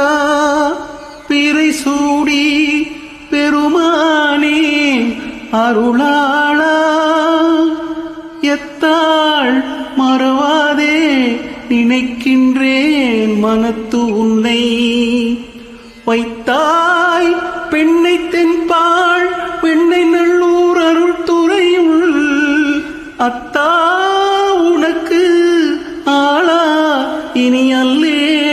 தா பிறை சூடி பெருமானே அருளாளா. எத்தாள் மறவாதே நினைக்கின்றேன் மனத்து உன்னை. வைத்தாய் பெண்ணை தென்பாள் பெண்ணை நல்லூர் அருள் துறையுள். அத்தா உனக்கு ஆளா இனி அல்லே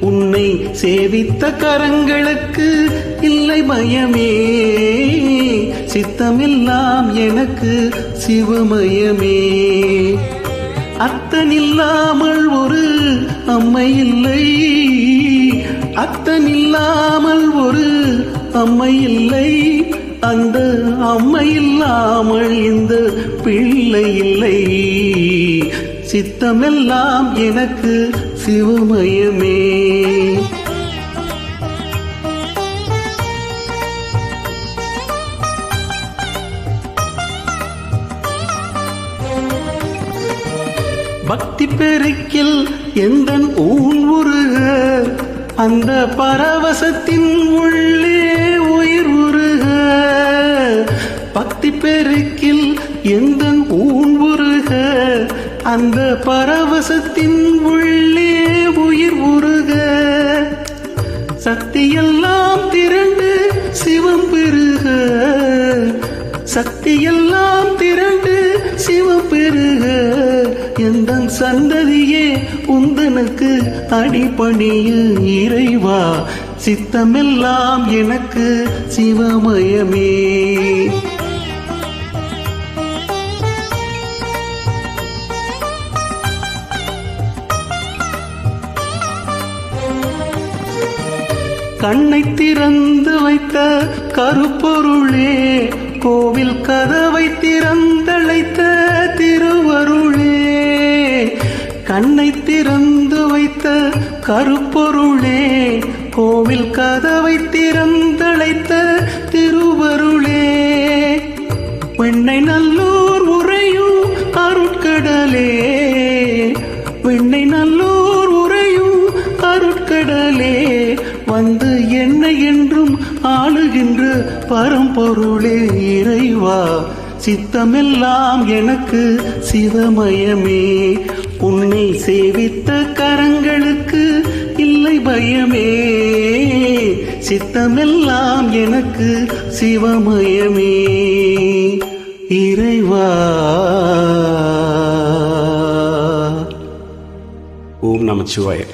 உன்னை சேவித்த கரங்களுக்கு இல்லை பயமே. சித்தமெல்லாம் எனக்கு சிவமயமே. அத்தனில்லாமல் ஒரு அம்மை இல்லை. அத்தனில்லாமல் ஒரு அம்மை இல்லை. அந்த அம்மை இல்லாமல் இந்த பிள்ளை இல்லை. சித்தமெல்லாம் எனக்கு சிவமயமே. பக்தி பெருக்கில் எந்த ஊன் உருக அந்த பரவசத்தின் உள்ளே உயிர் உருக. பக்தி பெருக்கில் எந்த ஊன் உருக அந்த பரவசத்தின் உள்ளே சக்தியெல்லாம் திரண்டு சிவம் பெருக சக்தியெல்லாம் திரண்டு சிவம் பெருக எந்த சந்ததியே உந்தனுக்கு அடிபணிய இறைவா. சித்தமெல்லாம் எனக்கு சிவமயமே. கண்ணை திறந்து வைத்த கருப்பொருளே கோவில் கதவை திறந்தழைத்த திருவருளே. கண்ணை திறந்து வைத்த கருப்பொருளே கோவில் கதவை திறந்தழைத்த திருவருளே. பெண்ணை நல்லூர் உறையும் அருட்கடலே பெண்ணை நல்லூர் உறையும் அருட்கடலே. வந்து என்னை என்றும் ஆளுகின்ற பரம்பொருளே இறைவா. சித்தமெல்லாம் எனக்கு சிவமயமே. உன்னை சேவித்த கரங்களுக்கு இல்லை பயமே. சித்தமெல்லாம் எனக்கு சிவமயமே. இறைவா. ஓம் நமச்சிவாய.